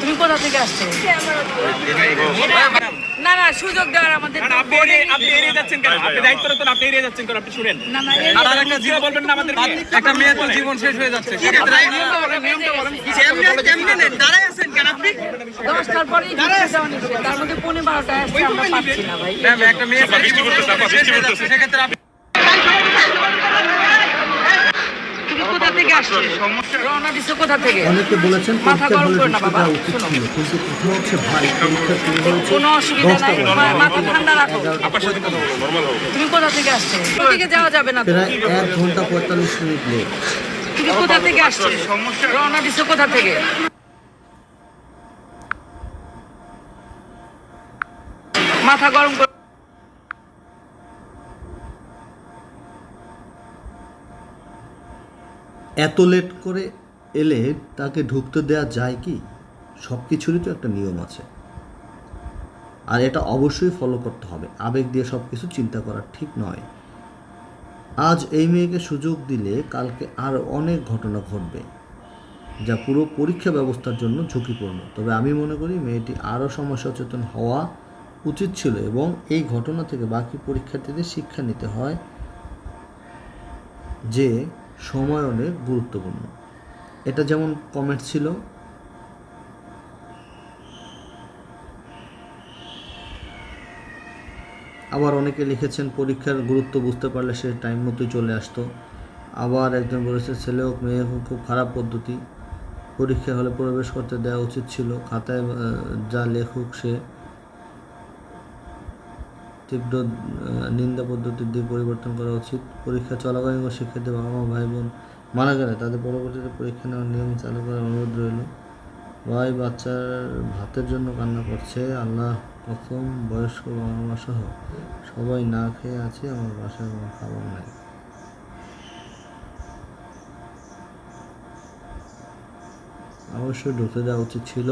তুমি কোথা থেকে আসছো? না না সুযোগ দেওয়ার আমাদের আপনি এড়িয়ে- যাচ্ছেন কেন? আপনি দায়িত্বরত না, আপনি এড়িয়ে যাচ্ছেন কেন? আপনি শুনেন। না না একটা জীবন বলবেন না আমাদেরকে। একটা মেয়ে তো জীবন শেষ হয়ে যাচ্ছে। সেক্ষেত্রে দশটার পরেই ঢুকতে যাওয়া নিষেধ। তার মধ্যে পনেরো বারোটায় আসছে আমরা পাচ্ছি না ভাই। ম্যাম একটা মেয়ে। সেক্ষেত্রে আপনি কোথা থেকে আসছো? রওনা দিছো কোথা থেকে? অনেকে বলেছেন মাথা গরম করো না বাবা। শোনো। কিন্তু কথা হচ্ছে ভাই পরীক্ষা শুরু হয়েছে কোনো অসুবিধা নাই। মাথা ঠান্ডা রাখো। আপনার সাথে কথা বলো নর্মাল তুমি কোথা থেকে আসছো? ওদিকে যাওয়া যাবে না প্রায় এক ঘণ্টা পঁয়তাল্লিশ মিনিট লেট। তুমি কোথা থেকে আসছো? রওনা দিছো কোথা থেকে? মাথা গরম করো। এত লেট করে এলে তাকে ঢুকতে দেওয়া যায় কি? সব কিছুরই তো একটা নিয়ম আছে। আর এটা অবশ্যই ফলো করতে হবে। আবেগ দিয়ে সব কিছু চিন্তা করা ঠিক নয়। আজ এই মেয়েকে সুযোগ দিলে কালকে আর অনেক ঘটনা ঘটবে, যা পুরো পরীক্ষা ব্যবস্থার জন্য ঝুঁকিপূর্ণ। তবে আমি মনে করি মেয়েটি আরও সময় সচেতন হওয়া উচিত ছিল এবং এই ঘটনা থেকে বাকি পরীক্ষার্থীদের শিক্ষা নিতে হয় যে সময় অনেক গুরুত্বপূর্ণ। এটা যেমন কমেন্ট ছিল। আবার অনেকে লিখেছেন, পরীক্ষার গুরুত্ব বুঝতে পারলে সে টাইম মতোই চলে আসতো। আবার একজন বলেছে, ছেলে হোক, মেয়ে হোক, খুব খারাপ পদ্ধতি। পরীক্ষা হলে প্রবেশ করতে দেওয়া উচিত ছিল। খাতায় যা লেখক সে তীব্র নিন্দা পদ্ধতির পরিবর্তন করা উচিত। পরীক্ষা চলাকালীন কোনো শিক্ষার্থী বাবা মা ভাই বোন মারা গেলে তাদের পরবর্তীতে পরীক্ষা নেওয়ার নিয়ম চালু করার অনুরোধ রইল। ভাই, বাচ্চার ভাতের জন্য কান্না করছে। আল্লাহ প্রথম বয়স্ক বাবা মা সহ সবাই না খেয়ে আছে, আমার বাসায় কোনো খাবার নাই। অবশ্যই ঢুকতে দেওয়া উচিত ছিল।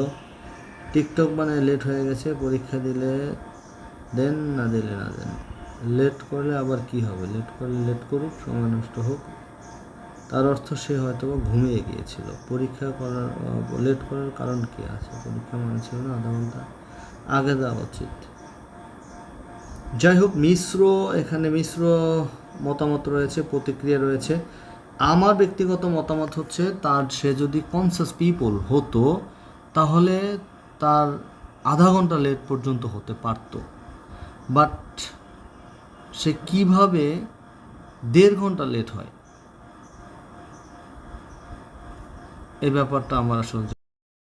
টিকটক বানায় লেট হয়ে গেছে, পরীক্ষা দিলে দেন না দিলে না দেন। লেট করলে আবার কি হবে? লেট করলে লেট করুক, সময় নষ্ট হোক। তার অর্থ সে হয়তো ঘুমিয়ে গিয়েছিল। পরীক্ষা করার লেট করার কারণ কি আছে? পরীক্ষা মানে ছিল না, আধা ঘণ্টা আগে দেওয়া উচিত। যাই হোক মিশ্র, এখানে মিশ্র মতামত রয়েছে, প্রতিক্রিয়া রয়েছে। আমার ব্যক্তিগত মতামত হচ্ছে, তার, সে যদি কনসাস পিপল হতো, তাহলে তার আধা ঘণ্টা লেট পর্যন্ত হতে পারত। বাট সে কীভাবে দেড় ঘণ্টা লেট হয়? এ ব্যাপারটা আমার আসলে